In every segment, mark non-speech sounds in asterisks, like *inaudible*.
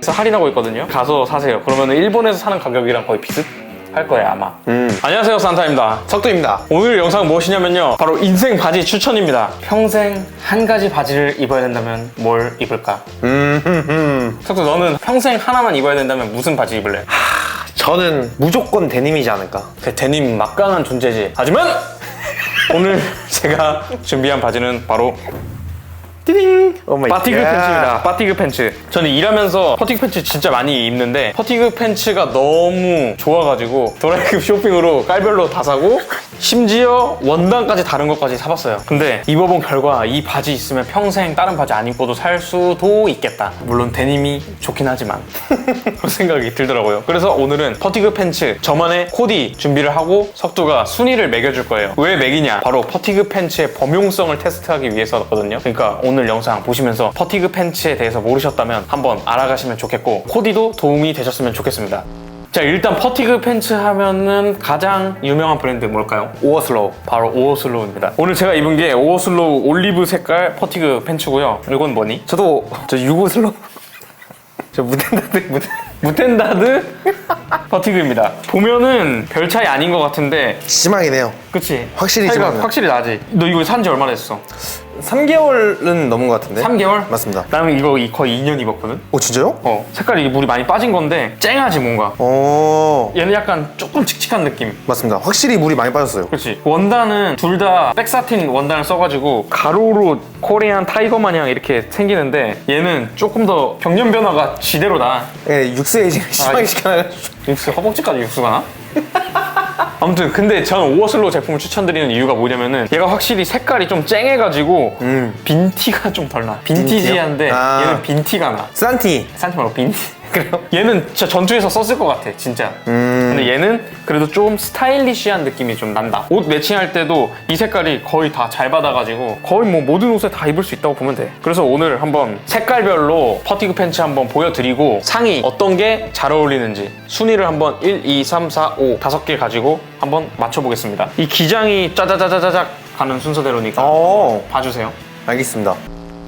그래서 할인하고 있거든요. 가서 사세요. 그러면 일본에서 사는 가격이랑 거의 비슷할 거예요 아마. 음. 안녕하세요 산타입니다. 석도입니다. 오늘 영상 무엇이냐면요. 바로 인생 바지 추천입니다. 평생 한 가지 바지를 입어야 된다면 뭘 입을까? 음, 흠, 흠. 석도 너는 평생 하나만 입어야 된다면 무슨 바지 입을래? 저는 무조건 데님이지 않을까. 그 데님 막강한 존재지. 하지만 오늘 *laughs* 제가 준비한 바지는 바로 띠링 오 마이 바티그 갓. 팬츠입니다. 바티그 팬츠. 저는 일하면서 퍼티그 팬츠 진짜 많이 입는데 퍼티그 팬츠가 너무 좋아가지고 도라이급 *laughs* 쇼핑으로 깔별로 다 사고 심지어 원단까지 다른 것까지 사봤어요. 근데 입어본 결과 이 바지 있으면 평생 다른 바지 안 입고도 살 수도 있겠다. 물론 데님이 좋긴 하지만 *laughs* 그런 생각이 들더라고요. 그래서 오늘은 퍼티그 팬츠 저만의 코디 준비를 하고 석두가 순위를 매겨줄 거예요. 왜 매기냐? 바로 퍼티그 팬츠의 범용성을 테스트하기 위해서거든요. 그러니까 오늘 영상 보시면서 퍼티그 팬츠에 대해서 모르셨다면 한번 알아가시면 좋겠고 코디도 도움이 되셨으면 좋겠습니다. 자 일단 퍼티그 팬츠 하면은 가장 유명한 브랜드 뭘까요? 오어슬로우. 바로 오어슬로우입니다. 오늘 제가 입은 게 오어슬로우 올리브 색깔 퍼티그 팬츠고요. 이건 뭐니? 저도 저 유고슬로우. *laughs* 저 무텐다드 무텐. 무텐다드 퍼티그입니다. 보면은 별 차이 아닌 것 같은데, 심하긴 그치? 확실히 차이가 심하네요. 확실히 나지. 너 이거 산 지 얼마나 됐어? 3개월은 넘은 것 같은데. 3개월? 맞습니다. 나는 이거 이- 거의 2년 입었거든? 오 진짜요? 어, 색깔이 물이 많이 빠진 건데, 쨍하지 뭔가. 오. 얘는 약간 조금 칙칙한 느낌. 맞습니다. 확실히 물이 많이 빠졌어요. 그렇지. 원단은 둘 다 백사틴 원단을 써가지고 가로로 코리안 타이거 마냥 이렇게 생기는데 얘는 조금 더 경련 변화가 지대로다. 예, 육수 에이징을 심하게 시켜놔가지고. 육수 허벅지까지 육수가 나? 아무튼 근데 저는 오어슬로 제품을 추천드리는 이유가 뭐냐면은 얘가 확실히 색깔이 좀 쨍해가지고 음. 빈티가 좀 덜 나. 빈티지한데 아. 얘는 빈티가 나. 산티. 산티 말고 빈티. 그래요? 얘는 진짜 전투에서 썼을 것 같아 진짜. 음. 근데 얘는 그래도 좀 스타일리시한 느낌이 좀 난다. 옷 매칭할 때도 이 색깔이 거의 다 잘 받아가지고 거의 뭐 모든 옷에 다 입을 수 있다고 보면 돼. 그래서 오늘 한번 색깔별로 퍼티그 팬츠 한번 보여드리고 상의 어떤 게 잘 어울리는지 순위를 한번 1, 2, 3, 4, 5 다섯 개 가지고 한번 맞춰보겠습니다. 이 기장이 짜자자자자작 가는 순서대로니까 어. 봐주세요. 알겠습니다.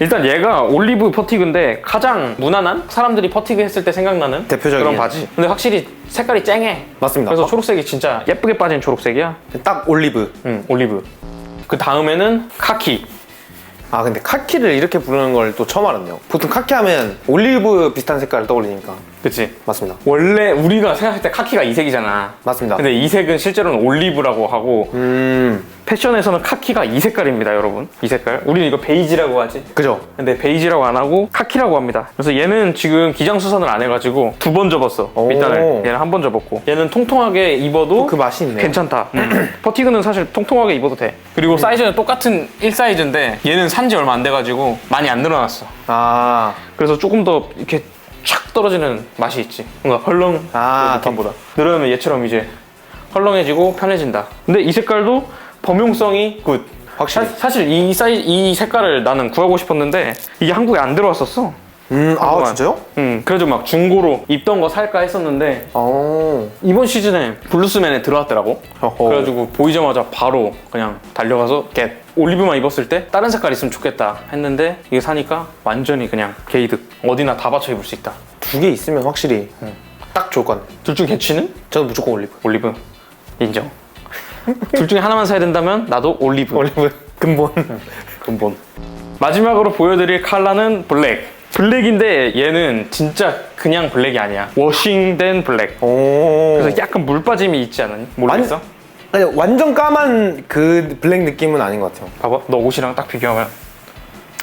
일단 얘가 올리브 퍼티그인데 가장 무난한 사람들이 퍼티그 했을 때 생각나는 대표적인. 그런 바지. 근데 확실히 색깔이 쨍해. 맞습니다. 그래서 초록색이 진짜 예쁘게 빠진 초록색이야. 딱 올리브. 응, 올리브. 그 다음에는 카키. 아 근데 카키를 이렇게 부르는 걸 또 처음 알았네요. 보통 카키 하면 올리브 비슷한 색깔을 떠올리니까. 그치? 맞습니다. 원래 우리가 생각할 때 카키가 이 색이잖아. 맞습니다. 근데 이 색은 실제로는 올리브라고 하고 음. 패션에서는 카키가 이 색깔입니다, 여러분. 이 색깔. 우리는 이거 베이지라고 하지. 그죠? 근데 베이지라고 안 하고 카키라고 합니다. 그래서 얘는 지금 기장 수선을 안 해가지고 두 번 접었어. 오. 밑단을. 얘는 한 번 접었고. 얘는 통통하게 입어도 그 맛이 있네. 괜찮다. 음. *clears throat* 퍼티그는 사실 통통하게 입어도 돼. 그리고 사이즈는 똑같은 1 사이즈인데 얘는 산지 얼마 안 돼가지고 많이 안 늘어났어. 아. 그래서 조금 더 이렇게 촥 떨어지는 맛이 있지. 뭔가 헐렁 아, 느낌보다. 늘어나면 얘처럼 이제 헐렁해지고 편해진다. 근데 이 색깔도 범용성이 굿. 확실히. 사, 사실 이 사이 이 색깔을 나는 구하고 싶었는데 이게 한국에 안 들어왔었어. 음. 아 한동안. 진짜요? 응. 그래도 막 중고로 입던 거 살까 했었는데 어. 이번 시즌에 블루스맨에 들어왔더라고. 어허. 그래가지고 보이자마자 바로 그냥 달려가서 겟. 올리브만 입었을 때 다른 색깔 있으면 좋겠다 했는데 이게 사니까 완전히 그냥 게이득. 어디나 다 받쳐 입을 수 있다. 두 개 있으면 확실히 딱 좋을 것 같네. 둘중 개취는? 저는 무조건 올리브. 올리브. 인정. *laughs* 둘 중에 하나만 사야 된다면 나도 올리브. 올리브. 근본. 근본. 마지막으로 보여드릴 컬러는 블랙. 블랙인데 얘는 진짜 그냥 블랙이 아니야. 워싱된 블랙. 오. 그래서 약간 물 빠짐이 있지 않았니? 모르겠어? 완- 아니 완전 까만 그 블랙 느낌은 아닌 것 같아요. 봐봐. 너 옷이랑 딱 비교하면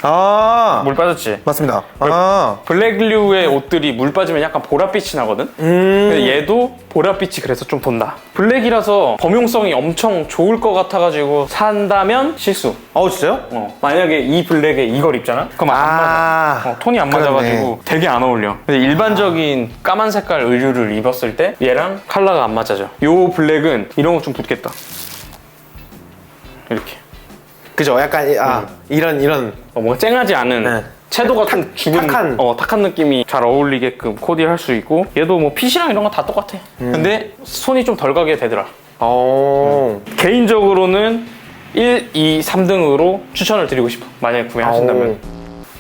아. 물 빠졌지? 맞습니다. 아. 블랙류의 옷들이 물 빠지면 약간 보랏빛이 나거든? 음. 근데 얘도 보랏빛이 그래서 좀 돈다. 블랙이라서 범용성이 엄청 좋을 것 같아가지고 산다면 실수. 어 진짜요? 어, 만약에 이 블랙에 이걸 입잖아? 그럼 안 아. 맞아. 어, 톤이 안 그렇네. 맞아가지고 되게 안 어울려. 근데 일반적인 까만 색깔 의류를 입었을 때 얘랑 컬러가 안 맞아져. 요 블랙은 이런 거 좀 붙겠다. 이렇게. 그죠? 약간 이- 아 이런 이런 어, 뭔가 쨍하지 않은 네. 채도가 좀 죽은 탁한. 어, 탁한 느낌이 잘 어울리게끔 코디할 수 있고 얘도 뭐 핏이랑 이런 거다 똑같아. 음. 근데 손이 좀 덜 가게 되더라. 어. 개인적으로는 1, 2, 3등으로 추천을 드리고 싶어. 만약에 구매하신다면.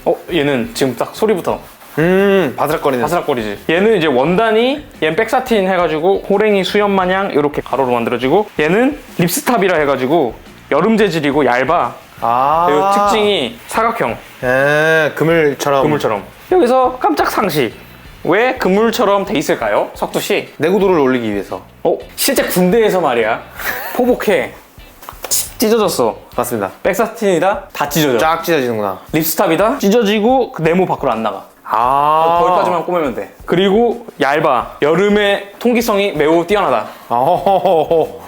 어, 얘는 지금 딱 소리부터 음, 바스락거리는. 바스락거리지. 얘는 이제 원단이 얘는 백사틴 해가지고 호랭이 수염 마냥 이렇게 가로로 만들어지고 얘는 립스탑이라 해가지고 여름 재질이고 얇아. 아. 그리고 특징이 사각형 에, 그물처럼. 그물처럼. 여기서 깜짝 상식. 왜 그물처럼 돼 있을까요? 석두 씨. 내구도를 올리기 위해서. 어 실제 군대에서 말이야 포복해 찢어졌어. 맞습니다. 백사틴이다 다 찢어져. 쫙 찢어지는구나. 립스탑이다 찢어지고 그 네모 밖으로 안 나가. 아. 거기까지만 꼬매면 돼. 그리고 얇아. 여름에 통기성이 매우 뛰어나다. 어허허허.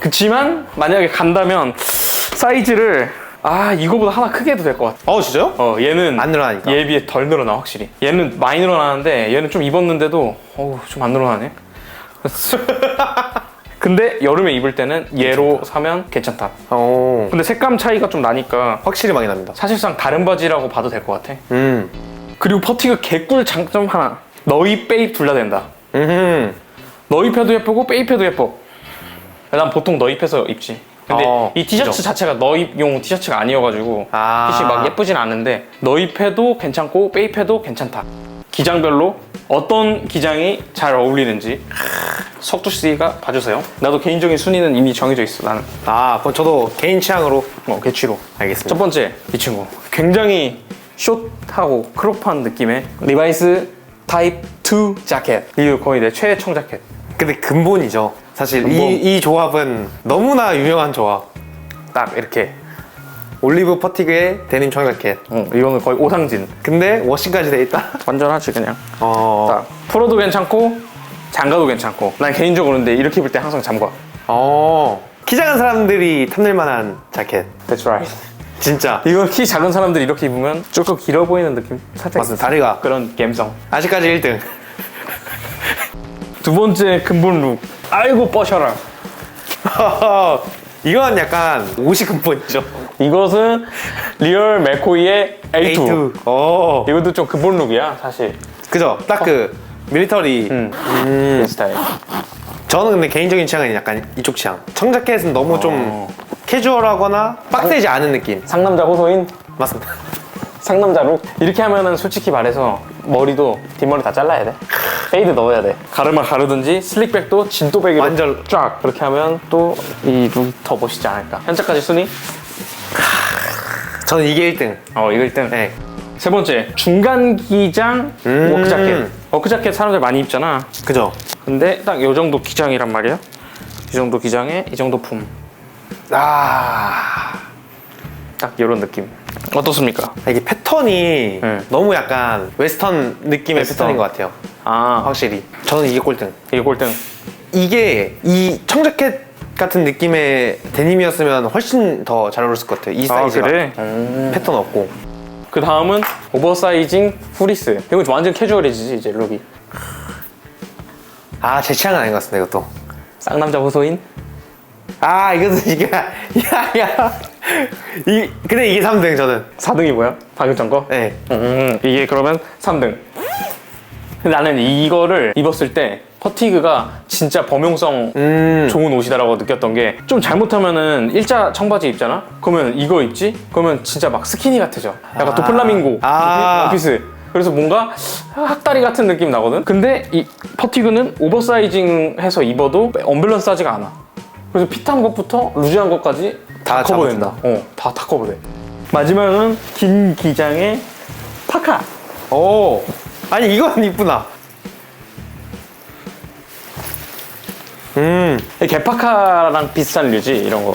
그치만 만약에 간다면 사이즈를 아 이거보다 하나 크게 해도 될 것 같아. 어, 진짜요? 어 얘는 안 늘어나니까. 얘에 비해 덜 늘어나 확실히. 얘는 많이 늘어나는데 얘는 좀 입었는데도 어우 좀 안 늘어나네. *laughs* 근데 여름에 입을 때는 얘로 사면 괜찮다. 어. 근데 색감 차이가 좀 나니까 확실히 많이 납니다. 사실상 다른 바지라고 봐도 될 것 같아. 음. 그리고 퍼티가 개꿀 장점 하나. 너입 빼입 둘 다 된다. 음. 너입해도 예쁘고 빼입해도 예뻐. 난 보통 너 입해서 입지. 근데 어, 이 티셔츠 그죠. 자체가 너입용 티셔츠가 아니어가지고 아. 핏이 막 예쁘진 않은데 너입해도 괜찮고 빼입해도 괜찮다. 기장별로 어떤 기장이 잘 어울리는지 석두 씨가 봐주세요. 나도 개인적인 순위는 이미 정해져 있어. 나는 아, 그럼 저도 개인 취향으로. 뭐 개취로. 알겠습니다. 첫 번째 이 친구 굉장히 숏하고 크롭한 느낌의 리바이스 타입 2 자켓. 이거 거의 내 최애 청 자켓. 근데 근본이죠. 사실 근본. 이, 이 조합은 너무나 유명한 조합. 딱 이렇게. 올리브 퍼티그에 데님 청자켓. 어, 이거는 거의 오상진. 근데 워싱까지 돼 있다. *laughs* 완전하지 그냥. 어. 딱 풀어도 괜찮고 장가도 괜찮고. 난 개인적으로 근데 이렇게 입을 때 항상 잠가. 어. 키 작은 사람들이 탐낼 만한 자켓. That's right. 진짜. 이거 키 작은 사람들이 이렇게 입으면 조금 길어 보이는 느낌 살짝 맞습니다. 다리가 그런 감성. 아직까지 1등. 두 번째 근본 룩. 아이고 뻐셔라. *laughs* 이건 약간 옷이 근본이죠. 이것은 리얼 맥코이의 A2. A2. 어. 이것도 좀 근본 룩이야 사실. 그죠? 딱 그 밀리터리. 음. 음. 이 스타일. 저는 근데 개인적인 취향은 약간 이쪽 취향. 청자켓은 너무 좀 어. 캐주얼하거나 빡세지 않은 느낌. 상남자 호소인 맞습니다. 상남자 룩. 이렇게 하면은 솔직히 말해서 머리도 뒷머리 다 잘라야 돼. 페이드 넣어야 돼. 가르마 가르든지 슬릭백도 진또백으로 완전- 쫙 그렇게 하면 또 이룩더 멋있지 않을까. 현재까지 순위? 저는 이게 1등. 어 이거 1등. 네. 세 번째 중간 기장 음. 워크 자켓. 워크 자켓 사람들 많이 입잖아. 그죠? 근데 딱 이 정도 기장이란 말이야. 이 정도 기장에 이 정도 품. 아. 딱 이런 느낌. 어떻습니까? 이게 패턴이 네. 너무 약간 웨스턴 느낌의 웨스턴. 패턴인 것 같아요. 아 확실히. 저는 이게 꼴등. 이게 꼴등. 이게 이 청자켓 같은 느낌의 데님이었으면 훨씬 더 잘 어울렸을 것 같아요. 이 아 사이즈가. 그래? 패턴 없고. 그 다음은 오버사이징 후리스. 이건 완전 캐주얼해지지 이제 룩이. 아, 제 취향은 아닌 것 같습니다, 이것도. 쌍남자 호소인. 아, 이것은 이게. *laughs* 야, 야. 이, 근데 이게 3등, 저는. 4등이 뭐야? 방금 전 거? 네. 음, 이게 그러면 3등. 근데 나는 이거를 입었을 때 퍼티그가 진짜 범용성 음. 좋은 옷이다라고 느꼈던 게 좀 잘못하면은 일자 청바지 입잖아? 그러면 이거 입지? 그러면 진짜 막 스키니 같아져. 약간 아. 도플라밍고 아. 원피스. 그래서 뭔가 학다리 같은 느낌 나거든? 근데 이 퍼티그는 오버사이징 해서 입어도 언밸런스 하지가 않아. 그래서 핏한 것부터 루즈한 것까지 다, 다 커버된다. 어, 다, 다 커버돼. 마지막은 긴 기장의 파카. 오. 아니, 이건 이쁘다. 음. 이 개파카랑 비슷한 류지 이런 거.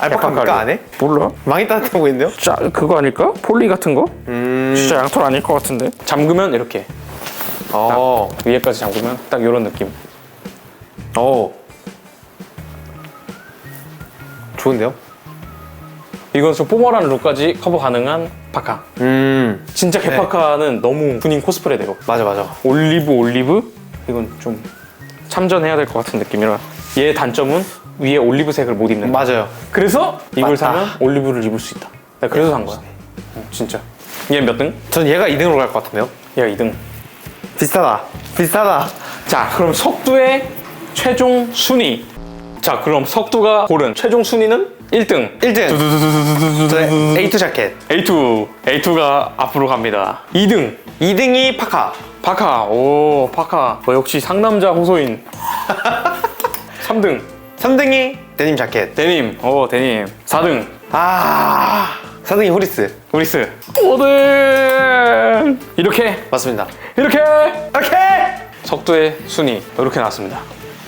알파카 개파카류. 물가 안 해? 몰라. 많이 따뜻해 보이는데요? 자 그거 아닐까? 폴리 같은 거? 음. 진짜 양털 아닐 것 같은데. 잠그면 이렇게 어. 위에까지 잠그면 딱 이런 느낌. 어. 좋은데요? 이건 좀 뽀멀한 룩까지 커버 가능한 파카. 음. 진짜 개파카는 너무 군인 코스프레 되고. 맞아, 맞아. 올리브 올리브 이건 좀 참전해야 될 것 같은 느낌이라. 얘 단점은 위에 올리브색을 못 입는. 거. 맞아요. 그래서 이걸 맞다. 사면 올리브를 입을 수 있다. 내가 그래서 산 거야. 어, 진짜. 얘 몇 등? 전 얘가 2등으로 갈 것 같은데요? 얘가 2등. 비슷하다. 비슷하다. 자, 그럼 석두의 최종 순위. 자, 그럼 석두가 고른 최종 순위는 1등. 1등. 저의 A2 자켓 A2 A2가 앞으로 갑니다 2등 2등이 파카 파카 오 파카 어, 역시 상남자 호소인 3등 3등이 데님 자켓 데님 오 데님 4등 아 4등이 호리스 우리스 5등 이렇게 맞습니다 이렇게 오케이 석두의 순위 이렇게 나왔습니다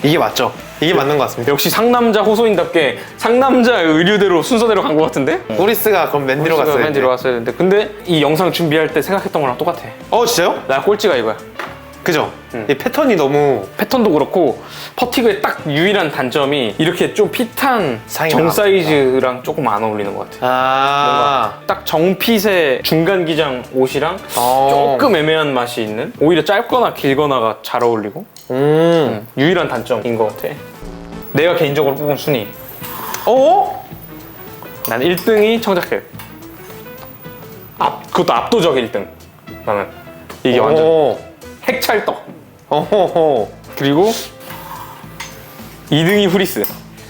이게 맞죠? 이게 맞는 것 같습니다. 역시 상남자 호소인답게 상남자 의류대로 순서대로 간 것 같은데? 호리스가 그럼 맨 뒤로 갔어요 맨 뒤로 갔어야 되는데. 근데 이 영상 준비할 때 생각했던 거랑 똑같아. 어 진짜요? 나 꼴찌가 이거야 그죠? 이 패턴이 너무 패턴도 그렇고 퍼티그의 딱 유일한 단점이 이렇게 좀 핏한 사이즈가 정 사이즈랑 조금 안 어울리는 것 같아 아딱 정핏의 중간 기장 옷이랑 어. 조금 애매한 맛이 있는 오히려 짧거나 길거나가 잘 어울리고 음. 유일한 단점인 것 같아 내가 개인적으로 뽑은 순위 어? 난 1등이 청자켓 앞, 그것도 압도적 1등 나는 이게 완전 오. 핵찰떡 어허허. 그리고 2등이 후리스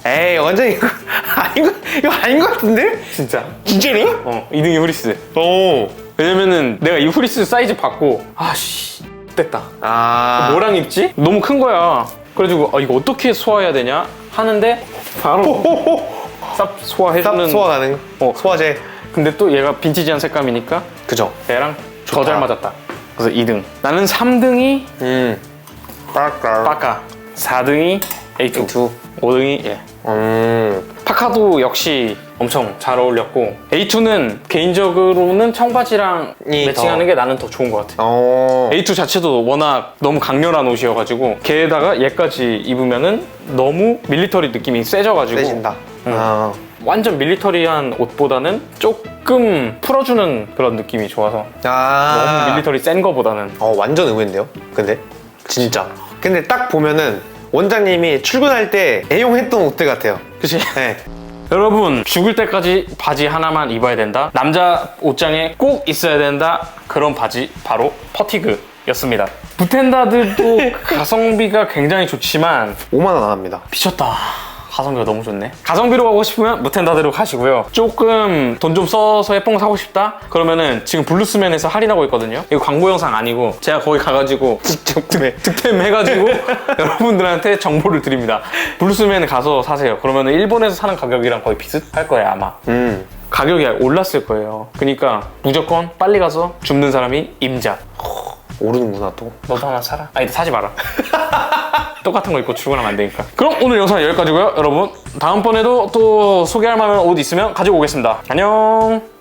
에이 완전 이거 *laughs* 아닌 거 이거 아닌 것 같은데? 진짜 진짜로? 어 2등이 후리스 오. 왜냐면은 내가 이 후리스 사이즈 받고 아씨 됐다 아. 뭐랑 입지? 너무 큰 거야 그래가지고 아, 이거 어떻게 소화해야 되냐 하는데 바로. 쌉 소화해주는 쌉 소화 가능. 어. 소화제. 근데 또 얘가 빈티지한 색감이니까 그죠? 얘랑 더. 잘 맞았다 그래서 2등 나는 3등이 음. 빠까. 파카 4등이 A2 A2. 5등이 얘 음. 파카도 역시 엄청 잘 어울렸고 A2는 개인적으로는 청바지랑 이 매칭하는 더. 게 나는 더 좋은 것 같아 어. A2 자체도 워낙 너무 강렬한 옷이어가지고 걔에다가 얘까지 입으면은 너무 밀리터리 느낌이 세져가지고 세진다. 아. 완전 밀리터리한 옷보다는 조금 풀어주는 그런 느낌이 좋아서 아. 너무 밀리터리 센 거보다는 어 완전 의외인데요? 근데 진짜. 근데 딱 보면은 원장님이 출근할 때 애용했던 옷들 같아요. 그치? 네. *laughs* 여러분 죽을 때까지 바지 하나만 입어야 된다 남자 옷장에 꼭 있어야 된다 그런 바지 바로 퍼티그였습니다 부텐다들도 *laughs* 가성비가 굉장히 좋지만 5만 원 안 합니다. 미쳤다 가성비가 너무 좋네 가성비로 가고 싶으면 무텐다드로 가시고요 조금 돈 좀 써서 예쁜 거 사고 싶다? 그러면은 지금 블루스맨에서 할인하고 있거든요 이거 광고 영상 아니고 제가 거기 가가지고 *laughs* 직접 구매. 득템 해가지고 *laughs* 여러분들한테 정보를 드립니다 블루스맨 가서 사세요 그러면 일본에서 사는 가격이랑 거의 비슷할 거예요 아마 음. 가격이 올랐을 거예요 그러니까 무조건 빨리 가서 줍는 사람이 임자 오르는구나 또. 너도 하나 사라. 아니 사지 마라. *laughs* 똑같은 거 입고 출근하면 안 되니까. 그럼 오늘 영상 은 여기까지고요, 여러분. 다음번에도 또 소개할 만한 옷 있으면 가지고 오겠습니다. 안녕.